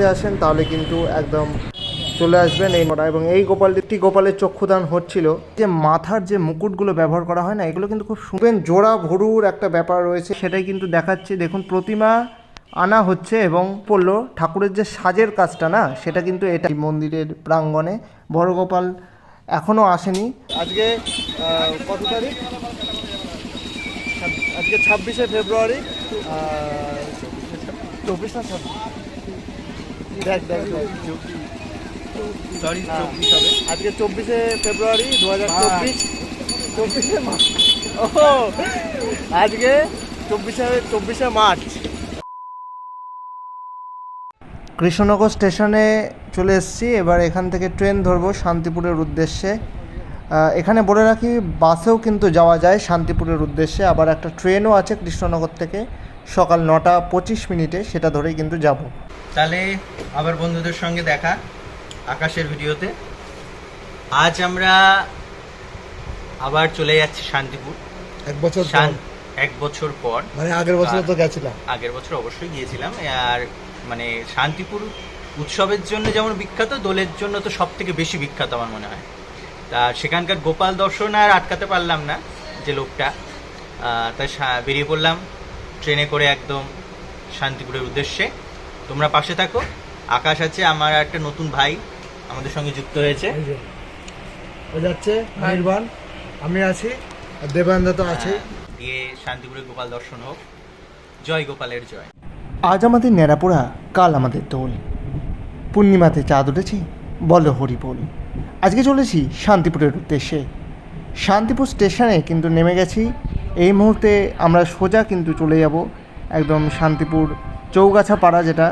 আসেন, তাহলে কিন্তু একদম চলে আসবেন এই মোটা এবং এই গোপালটি গোপালের চক্ষুদান হচ্ছিল। যে মাথার যে মুকুটগুলো ব্যবহার করা হয় না, এগুলো কিন্তু খুব শুনবেন জোড়া ভরুর একটা ব্যাপার রয়েছে। সেটাই কিন্তু দেখাচ্ছে। দেখুন, প্রতিমা আনা হচ্ছে এবং পড়ল ঠাকুরের যে সাজের কাজটা না, সেটা কিন্তু এটা মন্দিরের প্রাঙ্গণে। বড় গোপাল এখনও আসেনি। আজকে কত তারিখ? আজকে ছাব্বিশে ফেব্রুয়ারি চব্বিশ না ছাব্বিশ? দেখ দেখ সরি হ্যাঁ। চব্বিশ হবে। আজকে চব্বিশে ফেব্রুয়ারি দু হাজার চব্বিশ। চব্বিশে মার্চ ও আজকে চব্বিশে চব্বিশে মার্চ। কৃষ্ণনগর স্টেশনে চলে এসেছি। এবার এখান থেকে ট্রেন ধরবো শান্তিপুরের উদ্দেশ্যে। এখানে বলে রাখি বাসেও কিন্তু যাওয়া যায় শান্তিপুরের উদ্দেশ্যে। আবার একটা ট্রেনও আছে কৃষ্ণনগর থেকে সকাল নটা পঁচিশ মিনিটে সেটা ধরেই কিন্তু যাব। তাহলে আবার বন্ধুদের সঙ্গে দেখা আকাশের ভিডিওতে। আজ আমরা আবার চলে যাচ্ছি শান্তিপুর। এক বছর এক বছর পর। মানে আগের বছরে তো গেছিলাম। আগের বছর অবশ্যই গিয়েছিলাম। আর মানে শান্তিপুর উৎসবের জন্য যেমন বিখ্যাত দোলের জন্য তো সব থেকে বেশি বিখ্যাত আমার মনে হয়। তা সেখানকার গোপাল দর্শন আর আটকাতে পারলাম না যে লোকটা। তাই বেরিয়ে পড়লাম ট্রেনে করে একদম শান্তিপুরের উদ্দেশ্যে। তোমরা পাশে থাকো। আকাশ আছে আমার একটা নতুন ভাই আমাদের সঙ্গে যুক্ত হয়েছে। ও যাচ্ছে নির্বাণ। আমি আছি দেবানন্দ তো আছে দিয়ে শান্তিপুরে গোপাল দর্শন হোক। জয় গোপালের জয়। আজ আমাদের ন্যাড়াপোড়া কাল আমাদের দোল। পূর্ণিমাতে চাঁদ উঠেছে বলো হরি বল আজকে চলেছি শান্তিপুরের উদ্দেশ্যে। শান্তিপুর স্টেশনে কিন্তু নেমে গেছি। এই মুহূর্তে আমরা সোজা কিন্তু চলে যাব একদম শান্তিপুর চৌগাছা পাড়া যেটা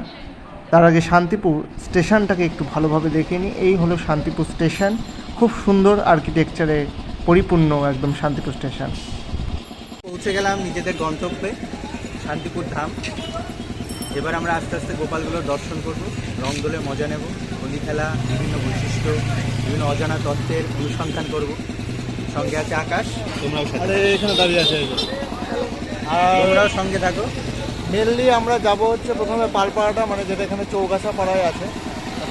তার আগে শান্তিপুর স্টেশনটাকে একটু ভালোভাবে দেখে নিই। এই হলো শান্তিপুর স্টেশন। খুব সুন্দর আর্কিটেকচারে পরিপূর্ণ একদম শান্তিপুর স্টেশন। পৌঁছে গেলাম নিজেদের গন্তব্যে শান্তিপুর ধাম। এবার আমরা আস্তে আস্তে গোপালগুলোর দর্শন করব রং দোলে মজা নেব হোলি খেলা বিভিন্ন বৈশিষ্ট্য বিভিন্ন অজানা তত্ত্বের অনুসন্ধান করব। সঙ্গে আছে আকাশ। তোমরাও সাথে এখানে দাঁড়িয়ে আছে। আর তোমরাও সঙ্গে থাকো। মেনলি আমরা যাব হচ্ছে প্রথমে পালপাড়াটা মানে যেটা এখানে চৌগাছা পাড়ায় আছে।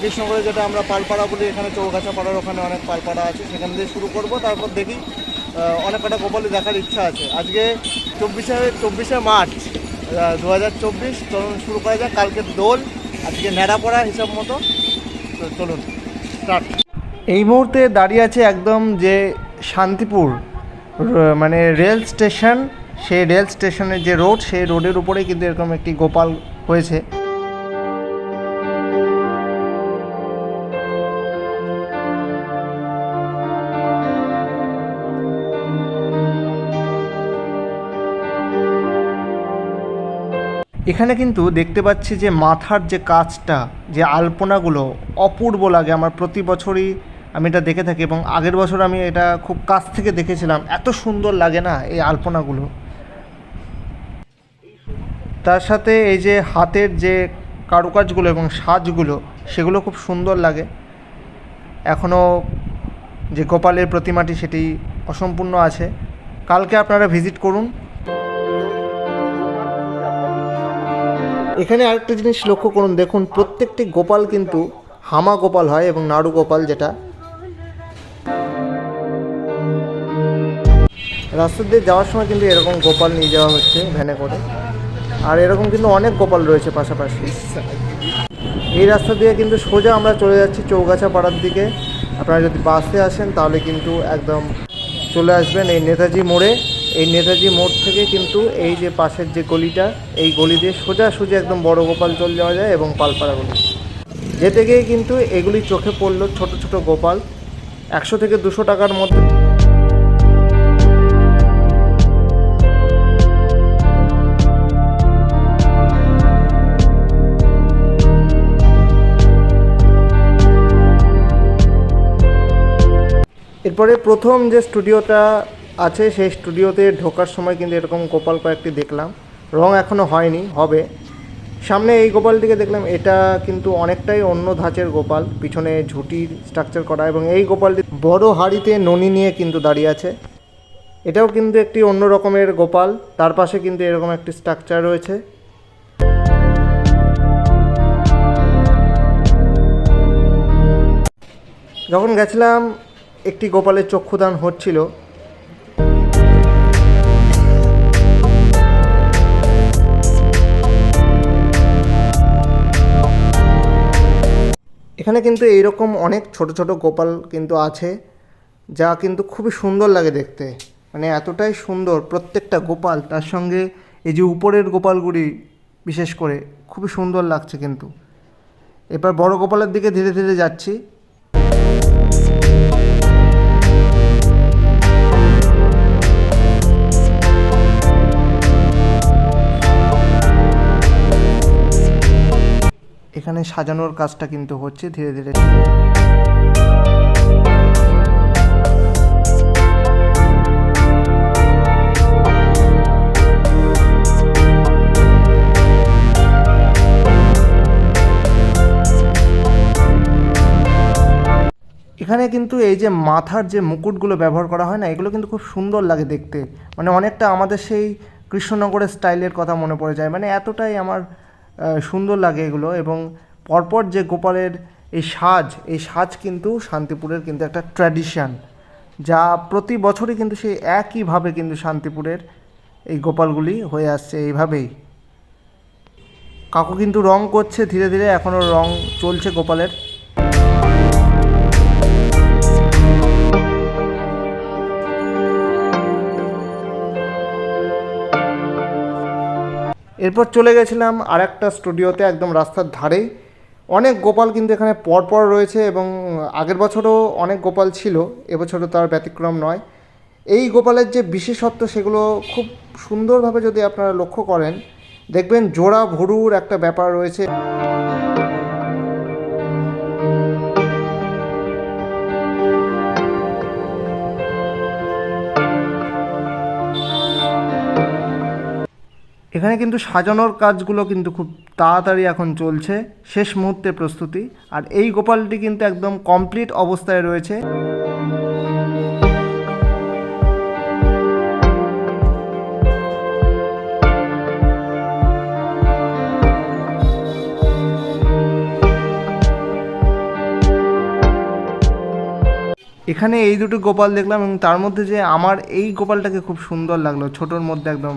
কৃষ্ণগড়ে যেটা আমরা পালপাড়া বলি, এখানে চৌগাছা পাড়ার ওখানে অনেক পালপাড়া আছে। সেখান দিয়ে শুরু করব, তারপর দেখি অনেক কটা গোপালি দেখার ইচ্ছা আছে। আজকে চব্বিশে চব্বিশে মার্চ দু হাজার চব্বিশ। চলুন শুরু করা যাক। কালকে দোল, আজকে ন্যাড়াপড়া হিসাব মতো। চলুন স্টার্ট এই মুহূর্তে দাঁড়িয়ে আছে একদম যে শান্তিপুর মানে রেল স্টেশন সেই রেল স্টেশনের যে রোড, সেই রোডের উপরেই কিন্তু এরকম একটি গোপাল হয়েছে। এখানে কিন্তু দেখতে পাচ্ছি যে মাথার যে কাজটা যে আলপনাগুলো অপূর্ব লাগে। আমার প্রতি বছরই আমি এটা দেখে থাকি এবং আগের বছর আমি এটা খুব কাছ থেকে দেখেছিলাম। এত সুন্দর লাগে না এই আলপনাগুলো? তার সাথে এই যে হাতের যে কারুকাজগুলো এবং সাজগুলো, সেগুলো খুব সুন্দর লাগে। এখনও যে গোপালের প্রতিমাটি সেটি অসম্পূর্ণ আছে। কালকে আপনারা ভিজিট করুন। এখানে আরেকটা জিনিস লক্ষ্য করুন। দেখুন, প্রত্যেকটি গোপাল কিন্তু হামা গোপাল হয় এবং নাড়ু গোপাল যেটা। রাস্তা দিয়ে যাওয়ার সময় কিন্তু এরকম গোপাল নিয়ে যাওয়া হচ্ছে ভ্যানে করে। আর এরকম কিন্তু অনেক গোপাল রয়েছে পাশাপাশি। এই রাস্তা দিয়ে কিন্তু সোজা আমরা চলে যাচ্ছি চৌগাছা পাড়ার দিকে। আপনারা যদি বাসে আসেন তাহলে কিন্তু একদম চলে আসবেন এই নেতাজি মোড়ে। এই নেতাজি মোড় থেকে কিন্তু এই যে পাশের যে গলিটা, এই গলি দিয়ে সোজা সোজা একদম বড় গোপাল চলে যাওয়া যায় এবং পালপাড়া গলি। যেতে গিয়ে কিন্তু এগুলি চোখে পড়ল ছোট ছোট গোপাল। একশো থেকে দুশো টাকার মধ্যে এরপরে প্রথম যে স্টুডিওটা আছে, সেই স্টুডিওতে ঢোকার সময় কিন্তু এরকম গোপাল কয়েকটি দেখলাম। রং এখনও হয়নি, হবে। সামনে এই গোপালটিকে দেখলাম, এটা কিন্তু অনেকটাই অন্য ধাঁচের গোপাল। পিছনে ঝুটির স্ট্রাকচার করা এবং এই গোপালটি বড় হাড়িতে ননি নিয়ে কিন্তু দাঁড়িয়ে আছে। এটাও কিন্তু একটি অন্য রকমের গোপাল, তার পাশে কিন্তু এরকম একটি স্ট্রাকচার রয়েছে। যখন গেছিলাম একটি গোপালের চক্ষুদান হচ্ছিল। এখানে কিন্তু এইরকম অনেক ছোট ছোট গোপাল কিন্তু আছে, যা কিন্তু খুবই সুন্দর লাগে দেখতে। মানে এতটাই সুন্দর প্রত্যেকটা গোপাল, তার সঙ্গে এই যে উপরের গোপালগুলি বিশেষ করে খুবই সুন্দর লাগছে কিন্তু। এবার বড় গোপালের দিকে ধীরে ধীরে যাচ্ছি। এখানে সাজানোর কাজটা কিন্তু হচ্ছে ধীরে ধীরে। এখানে কিন্তু এই যে মাথার যে মুকুটগুলো ব্যবহার করা হয় না, এগুলো কিন্তু খুব সুন্দর লাগে দেখতে। মানে অনেকটা আমাদের সেই কৃষ্ণনগরের স্টাইলের কথা মনে পড়ে যায়। মানে এতটাই আমার সুন্দর লাগে এগুলো এবং পরপর যে গোপালের এই সাজ এই সাজ কিন্তু শান্তিপুরের কিন্তু একটা ট্র্যাডিশান যা প্রতি বছরই কিন্তু সেই একইভাবে কিন্তু শান্তিপুরের এই গোপালগুলি হয়ে আসছে এইভাবেই। কাকু কিন্তু রং করছে ধীরে ধীরে, এখনও রং চলছে গোপালের। এরপর চলে গেছিলাম আর একটা স্টুডিওতে, একদম রাস্তার ধারেই। অনেক গোপাল কিন্তু এখানে পরপর রয়েছে এবং আগের বছরও অনেক গোপাল ছিল, এবছরও তার ব্যতিক্রম নয়। এই গোপালের যে বিশেষত্ব সেগুলো খুব সুন্দরভাবে যদি আপনারা লক্ষ্য করেন, দেখবেন জোড়া ভরুর একটা ব্যাপার রয়েছে। এখানে কিন্তু সাজানোর কাজগুলো কিন্তু খুব তাড়াতাড়ি এখন চলছে। শেষ মুহূর্তে প্রস্তুতি। আর এই গোপালটি কিন্তু একদম কমপ্লিট অবস্থায় রয়েছে। এখানে এই দুটো গোপাল দেখলাম এবং তার মধ্যে যে আমার এই গোপালটাকে খুব সুন্দর লাগল। ছোটোর মধ্যে একদম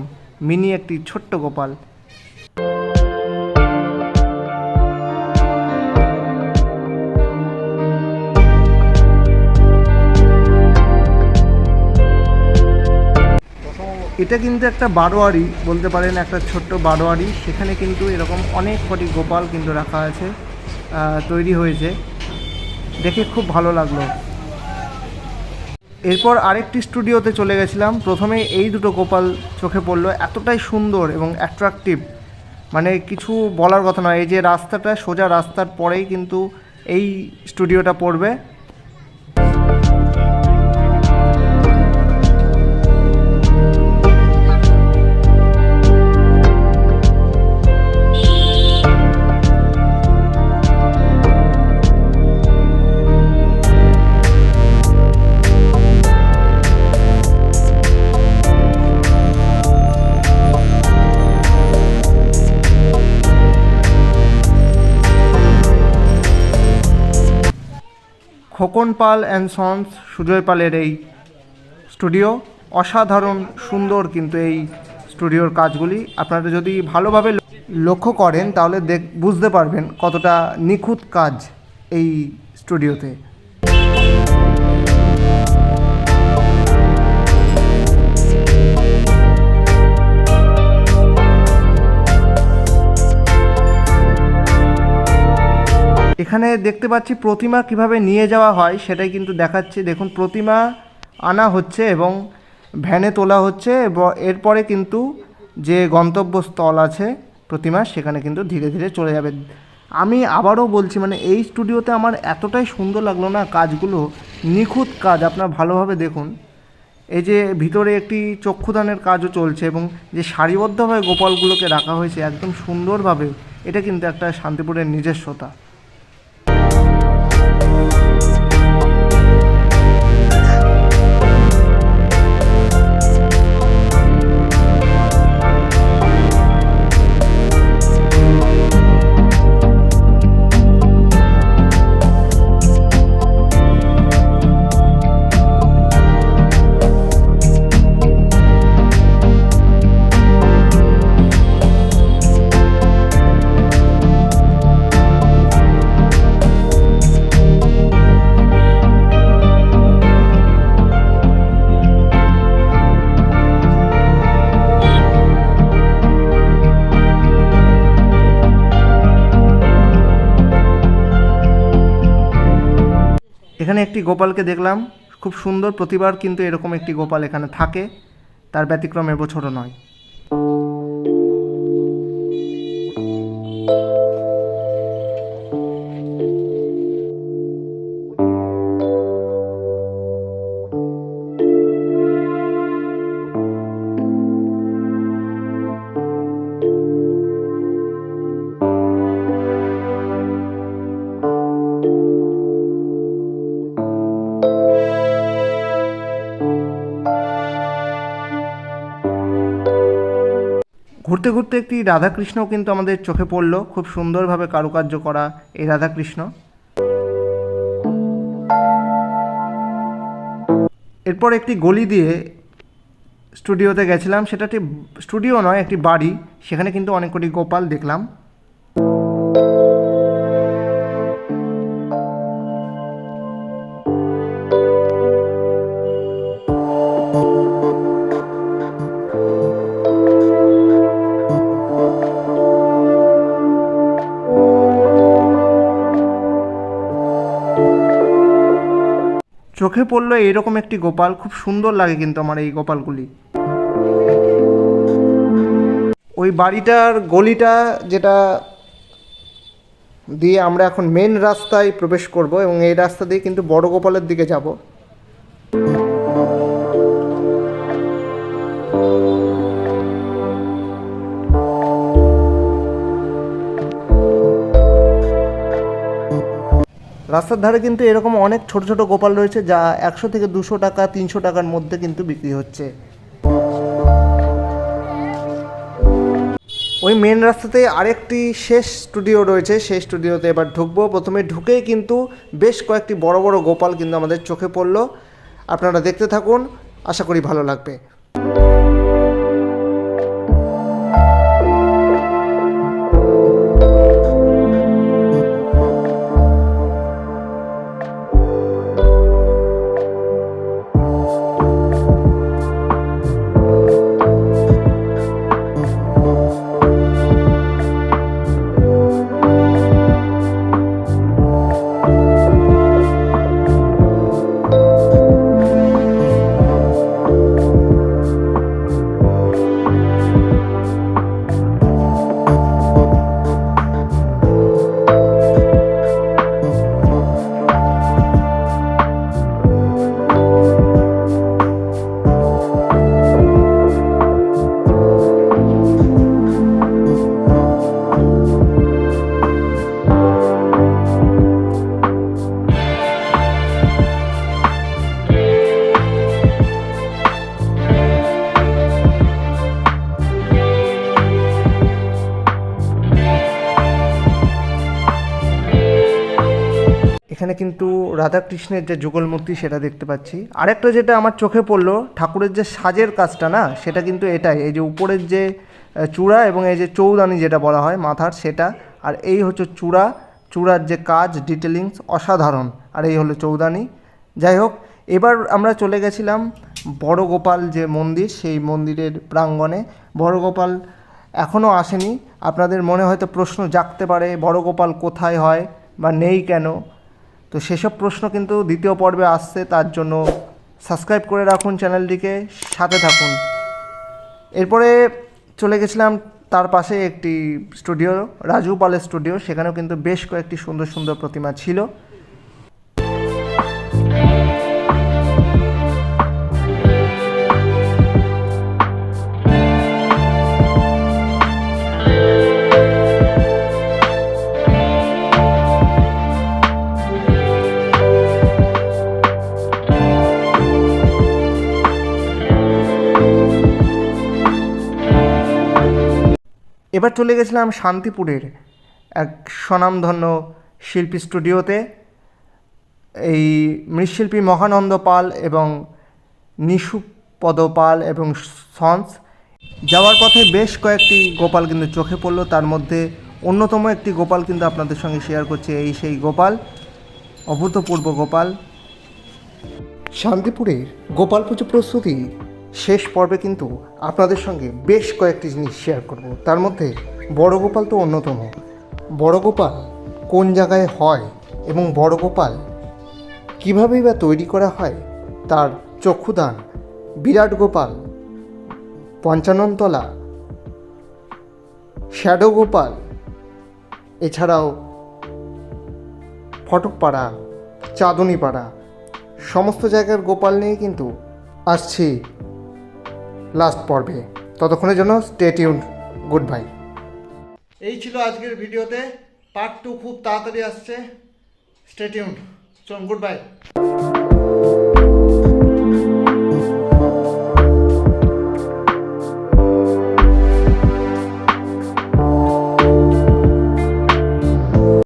মিনি একটি ছোট্ট গোপাল। এটা কিন্তু একটা বারোয়ারি বলতে পারেন, একটা ছোট্ট বারোয়ারি। সেখানে কিন্তু এরকম অনেক কটি গোপাল কিন্তু রাখা আছে তৈরি হয়েছে। দেখে খুব ভালো লাগল। এরপর আরেকটি স্টুডিওতে চলে গেছিলাম। প্রথমে এই দুটো গোপাল চোখে পড়ল, এতটাই সুন্দর এবং অ্যাট্রাকটিভ মানে কিছু বলার কথা নয়, এই যে রাস্তাটা সোজা রাস্তার পরেই কিন্তু এই স্টুডিওটা পড়বে। খোকন পাল অ্যান্ড সন্স সুজয় পালের এই স্টুডিও অসাধারণ, সুন্দর কিন্তু এই স্টুডিওর কাজগুলি। আপনারা যদি ভালোভাবে লক্ষ্য করেন তাহলে দেখ বুঝতে পারবেন কতটা নিখুঁত কাজ এই স্টুডিওতে। এখানে দেখতে পাচ্ছি প্রতিমা কীভাবে নিয়ে যাওয়া হয় সেটাই কিন্তু দেখাচ্ছে। দেখুন, প্রতিমা আনা হচ্ছে এবং ভ্যানে তোলা হচ্ছে এবং এরপরে কিন্তু যে গন্তব্যস্থল আছে প্রতিমা, সেখানে কিন্তু ধীরে ধীরে চলে যাবে। আমি আবারও বলছি মানে এই স্টুডিওতে আমার এতটাই সুন্দর লাগল না কাজগুলো। নিখুঁত কাজ, আপনার ভালোভাবে দেখুন। এই যে ভিতরে একটি চক্ষুদানের কাজও চলছে এবং যে সারিবদ্ধভাবে গোপালগুলোকে রাখা হয়েছে একদম সুন্দরভাবে, এটা কিন্তু একটা শান্তিপুরের নিজস্বতা। গোপালকে দেখলাম, খুব সুন্দর প্রতিবার কিন্তু এরকম একটি গোপাল এখানে থাকে, তার ব্যতিক্রম এবছরও নয়। ঘুরতে ঘুরতে একটি রাধাকৃষ্ণও কিন্তু আমাদের চোখে পড়ল। খুব সুন্দরভাবে কারুকার্য করা এই রাধাকৃষ্ণ। এরপর একটি গলি দিয়ে স্টুডিওতে গেছিলাম। সেটা একটি স্টুডিও নয়, একটি বাড়ি। সেখানে কিন্তু অনেক কটি গোপাল দেখলাম। চোখে পড়ল এরকম একটি গোপাল খুব সুন্দর লাগে কিন্তু আমার এই গোপালগুলি। ওই বাড়িটার গলিটা যেটা দিয়ে আমরা এখন মেন রাস্তায় প্রবেশ করব এবং এই রাস্তা দিয়ে কিন্তু বড় গোপালের দিকে যাব। রাস্তার ধারে কিন্তু এরকম অনেক ছোট ছোট গোপাল রয়েছে যা একশো থেকে দুশো টাকা, তিনশো টাকার মধ্যে কিন্তু বিক্রি হচ্ছে। ওই মেন রাস্তাতে আরেকটি শেষ স্টুডিও রয়েছে সেই স্টুডিওতে এবার ঢুকবো। প্রথমে ঢুকেই কিন্তু বেশ কয়েকটি বড় বড় গোপাল কিন্তু আমাদের চোখে পড়ল। আপনারা দেখতে থাকুন, আশা করি ভালো লাগবে। এখানে কিন্তু রাধাকৃষ্ণের যে যুগল মূর্তি সেটা দেখতে পাচ্ছি। আরেকটা যেটা আমার চোখে পড়ল, ঠাকুরের যে সাজের কাজটা না, সেটা কিন্তু এটাই। এই যে উপরের যে চূড়া এবং এই যে চৌদানি যেটা বলা হয়, মাথার সেটা, আর এই হচ্ছে চূড়া। চূড়ার যে কাজ ডিটেলিংস অসাধারণ। আর এই হলো চৌদানি। যাই হোক, এবার আমরা চলে গেছিলাম বড়গোপাল যে মন্দির, সেই মন্দিরের প্রাঙ্গণে। বড়গোপাল এখনও আসেনি। আপনাদের মনে হয়তো প্রশ্ন জাগতে পারে, বড়গোপাল কোথায় হয় বা নেই কেন? তো সেসব প্রশ্ন কিন্তু দ্বিতীয় পর্বে আসছে, তার জন্য সাবস্ক্রাইব করে রাখুন চ্যানেলটিকে, সাথে থাকুন। এরপরে চলে গেছিলাম তার পাশে একটি স্টুডিও, রাজু পালের স্টুডিও, সেখানেও কিন্তু বেশ কয়েকটি সুন্দর সুন্দর প্রতিমা ছিল। এবার চলে গেছিলাম শান্তিপুরের এক স্বনামধন্য শিল্পী স্টুডিওতে। এই মৃৎশিল্পী মহানন্দ পাল এবং নিশুপদ পাল এবং সন্স। যাওয়ার পথে বেশ কয়েকটি গোপাল কিন্তু চোখে পড়ল। তার মধ্যে অন্যতম একটি গোপাল কিন্তু আপনাদের সঙ্গে শেয়ার করছে, এই সেই গোপাল, অভূতপূর্ব গোপাল। শান্তিপুরের গোপাল পুজো প্রস্তুতি শেষ পর্বে কিন্তু আপনাদের সঙ্গে বেশ কয়েকটি জিনিস শেয়ার করব। তার মধ্যে বড় গোপাল তো অন্যতম। বড় গোপাল কোন জায়গায় হয় এবং বড় গোপাল কীভাবেই বা তৈরি করা হয় তার চক্ষুদান বিরাট গোপাল পঞ্চাননতলা শ্যাডো গোপাল এছাড়াও ফটকপাড়া, চাঁদনিপাড়া, সমস্ত জায়গার গোপাল নিয়ে কিন্তু আসছি লাস্ট পর্বে। ততক্ষণের জন্য স্টে টিউন গুড বাই এই ছিল আজকের ভিডিওতে। পার্ট টু খুব তাড়াতাড়ি আসছে। স্টে টিউন চলুন গুড বাই